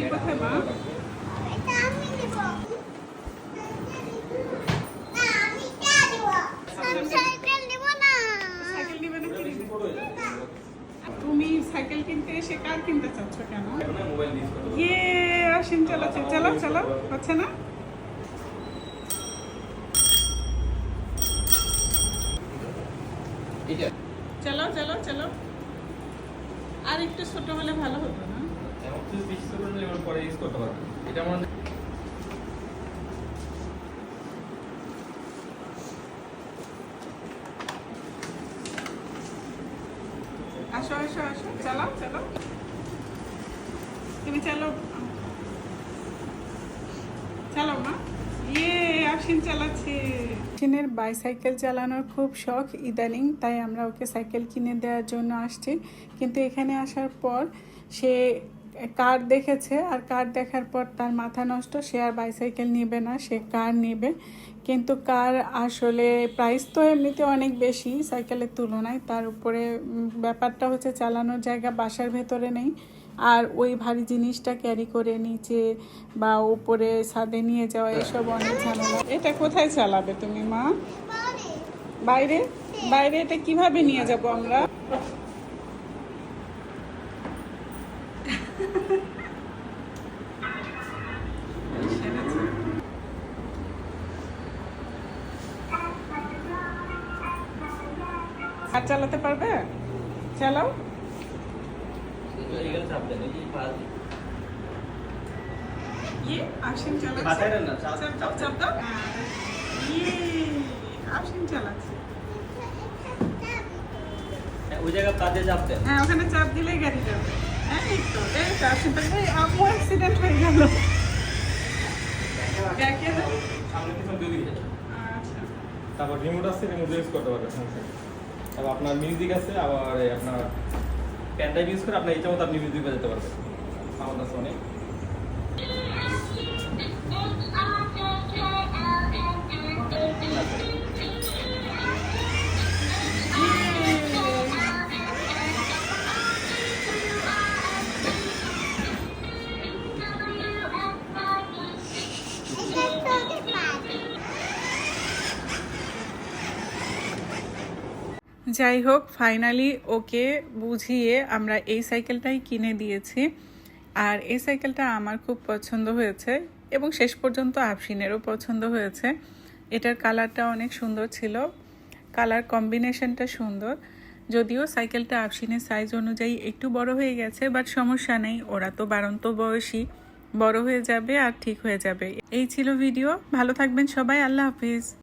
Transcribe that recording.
নারকেল কোথায় মা? তুমি সাইকেল কিনতে এসে কার কিনতে চাচ্ছ কেন? ইয়ে, আসেন হচ্ছে না? চলো চলো চলো আর একটু ছোট হলে ভালো হতো না? আসো আসো আসো। মা। ইয়ে বাইসাইকেল চালানোর খুব শখ ইদানিং, তাই আমরা ওকে সাইকেল কিনে দেওয়ার জন্য আসছি। কিন্তু এখানে আসার পর সে কার দেখেছে আর কার দেখার পর তার মাথা নষ্ট, সে আর বাইসাইকেল নেবে না, সে কার নেবে? কিন্তু কার আসলে প্রাইস তো এমনিতে অনেক বেশি সাইকেলের তুলনায়। তার উপরে ব্যাপারটা হচ্ছে চালানোর জায়গা বাসার ভেতরে নেই। আর ওই ভারী জিনিসটা ক্যারি করে নিচে বা উপরে ছাদে নিয়ে যাওয়া, এসব অনেক ঝামেলা। এটা কোথায় চালাবে তুমি, মা? বাইরে? বাইরে এটা কীভাবে নিয়ে যাব আমরা? দাও। ইয়ে আসেন চালাচ্ছে। ওই জায়গা কাজে চাপ দেন। হ্যাঁ ওখানে চাপ দিলেই গাড়ি যাবে। হ্যাঁ এই তো এই তো আসেন তো এই অ্যাক্সিডেন্ট হয়ে গেল। সামনে পিছন দুই দিকে আচ্ছা। তারপর রিমোট আছে রিমোট ইউজ করতে পারবে সমস্যা। তারপর আপনার মিউজিক আছে, আবার আপনার প্যান ড্রাইভ ইউজ করে আপনার ইচ্ছা মতো আপনি মিউজিক বাজাতে পারবেন। সাউন্ড আছে অনেক যাই হোক ফাইনালি ওকে বুঝিয়ে আমরা এই সাইকেলটাই কিনে দিয়েছি। আর এই সাইকেলটা আমার খুব পছন্দ হয়েছে এবং শেষ পর্যন্ত আফসিনেরও পছন্দ হয়েছে। এটার কালারটা অনেক সুন্দর ছিল। কালার কম্বিনেশনটা সুন্দর। যদিও সাইকেলটা আফসিনের সাইজ অনুযায়ী একটু বড় হয়ে গেছে বাট সমস্যা নেই, ওরা তো বারন্ত বয়সী। বড় হয়ে যাবে আর ঠিক হয়ে যাবে। এই ছিল ভিডিও ভালো থাকবেন সবাই। আল্লাহ হাফিজ।